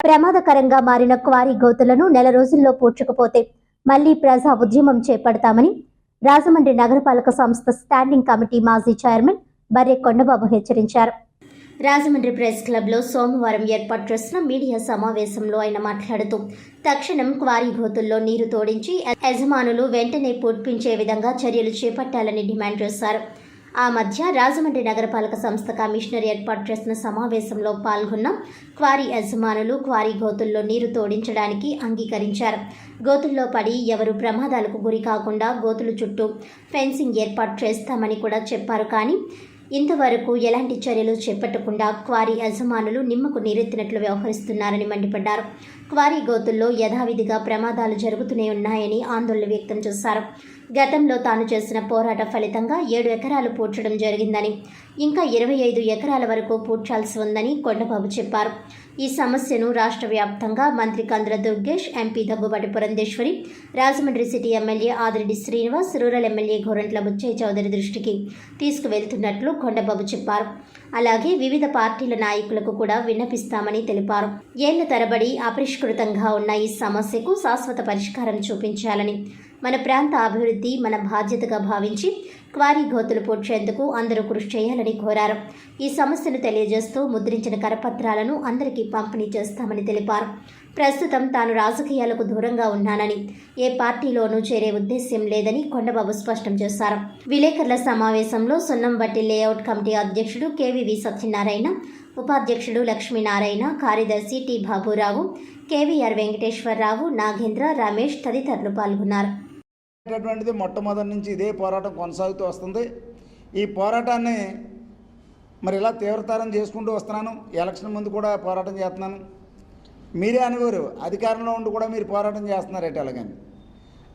ప్రమాదకరంగా మారిన క్వారీ గోతులను నెల రోజుల్లో పూడ్చకపోతే మళ్ళీ ప్రజా ఉద్యమం చేపడతామని రాజమండ్రి నగరపాలక సంస్థ స్టాండింగ్ కమిటీ మాజీ చైర్మన్ బర్రె కొండబాబు హెచ్చరించారు. రాజమండ్రి ప్రెస్ క్లబ్లో సోమవారం ఏర్పాటు చేసిన మీడియా సమావేశంలో ఆయన మాట్లాడుతూ తక్షణం క్వారీ గోతుల్లో నీరు తోడించి యజమానులు వెంటనే పూడ్పించే విధంగా చర్యలు చేపట్టాలని డిమాండ్ చేశారు. ఆ మధ్య రాజమండ్రి నగరపాలక సంస్థ కమిషనర్ ఏర్పాటు చేసిన సమావేశంలో పాల్గొన్న క్వారీ యజమానులు క్వారీ గోతుల్లో నీరు తోడించడానికి అంగీకరించారు. గోతుల్లో పడి ఎవరు ప్రమాదాలకు గురి కాకుండా గోతుల చుట్టూ ఫెన్సింగ్ ఏర్పాటు చేస్తామని కూడా చెప్పారు. కానీ ఇంతవరకు ఎలాంటి చర్యలు చేపట్టకుండా క్వారీ యజమానులు నిమ్మకు నీరెత్తినట్లు వ్యవహరిస్తున్నారని మండిపడ్డారు. క్వారీ గోతుల్లో యథావిధిగా ప్రమాదాలు జరుగుతూనే ఉన్నాయని ఆందోళన వ్యక్తం చేశారు. గతంలో తాను చేసిన పోరాట ఫలితంగా ఏడు ఎకరాలు పూడ్చడం జరిగిందని ఇంకా ఇరవై ఐదు ఎకరాల వరకు పూడ్చాల్సి ఉందని కొండబాబు చెప్పారు. ఈ సమస్యను రాష్ట్ర వ్యాప్తంగా మంత్రి Kandula Durgesh MP Daggubati Purandeswari Rajahmundry city MLA Adireddy Srinivas rural MLA Gorantla Butchaiah Chowdary దృష్టికి తీసుకువెళ్తున్నట్లు కొండబాబు చెప్పారు. అలాగే వివిధ పార్టీల నాయకులకు కూడా విన్నపిస్తామని తెలిపారు. ఏళ్ళ తరబడి అపరిష్కృతంగా ఉన్న ఈ సమస్యకు శాశ్వత పరిష్కారం చూపించాలని మన ప్రాంత అభివృద్ధి మన బాధ్యతగా భావించి క్వారీ గోతులు పూడ్చేందుకు అందరూ కృషి చేయాలని కోరారు. ఈ సమస్యను తెలియజేస్తూ ముద్రించిన కరపత్రాలను అందరికీ పంపిణీ చేస్తామని తెలిపారు. ప్రస్తుతం తాను రాజకీయాలకు దూరంగా ఉన్నానని ఏ పార్టీలోనూ చేరే ఉద్దేశ్యం లేదని కొండబాబు స్పష్టం చేశారు. విలేకరుల సమావేశంలో సున్నంబట్టి లేఅవుట్ కమిటీ అధ్యక్షుడు కేవీవి సత్యనారాయణ ఉపాధ్యక్షుడు లక్ష్మీనారాయణ కార్యదర్శి టి బాబురావు కేవీఆర్ వెంకటేశ్వరరావు నాగేంద్ర రమేష్ తదితరులు పాల్గొన్నారు. అనేటటువంటిది మొట్టమొదటి నుంచి ఇదే పోరాటం కొనసాగుతూ వస్తుంది. ఈ పోరాటాన్ని మరి ఇలా తీవ్రతరం చేసుకుంటూ వస్తున్నాను. ఎలక్షన్ ముందు కూడా పోరాటం చేస్తున్నాను. మీరే అనేవారు అధికారంలో ఉండి కూడా మీరు పోరాటం చేస్తున్నారట ఎలాగని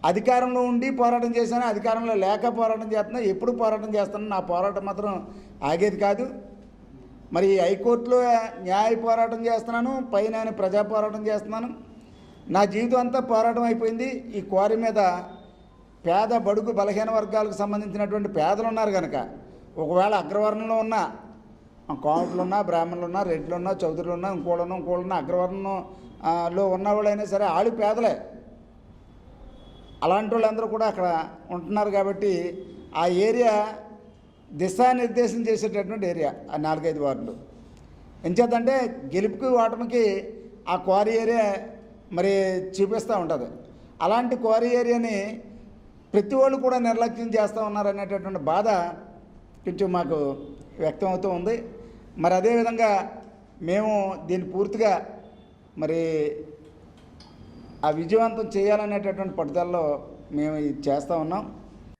అధికారంలో ఉండి పోరాటం చేశాను అధికారంలో లేక పోరాటం చేస్తున్నా ఎప్పుడు పోరాటం చేస్తాను నా పోరాటం మాత్రం ఆగేది కాదు. మరి హైకోర్టులో న్యాయ పోరాటం చేస్తున్నాను పైన ప్రజా పోరాటం చేస్తున్నాను. నా జీవితం అంతా పోరాటం అయిపోయింది. ఈ క్వారీ మీద పేద బడుగు బలహీన వర్గాలకు సంబంధించినటువంటి పేదలు ఉన్నారు కనుక ఒకవేళ అగ్రవర్ణంలో ఉన్న కోమట్లు ఉన్నా బ్రాహ్మణులు ఉన్నా రెడ్లు ఉన్నా చౌదరులు ఉన్నా ఇంకోళ్ళున్నా ఇంకోళ్ళున్నా అగ్రవర్ణం ఉన్నవాళ్ళైనా సరే వాళ్ళు పేదలే. అలాంటి వాళ్ళందరూ కూడా అక్కడ ఉంటున్నారు కాబట్టి ఆ ఏరియా దిశానిర్దేశం చేసేటటువంటి ఏరియా ఆ నాలుగైదు వార్డులు. ఎంచేతంటే గెలుపుకి ఓటమికి ఆ క్వారీ ఏరియా మరి చూపిస్తూ ఉంటుంది. అలాంటి క్వారీ ఏరియాని ప్రతి వాళ్ళు కూడా నిర్లక్ష్యం చేస్తూ ఉన్నారు అనేటటువంటి బాధ కొంచెం మాకు వ్యక్తం అవుతూ ఉంది. మరి అదేవిధంగా మేము దీన్ని పూర్తిగా మరి ఆ విజయవంతం చేయాలనేటటువంటి పట్టుదలలో మేము ఇది చేస్తూ ఉన్నాం.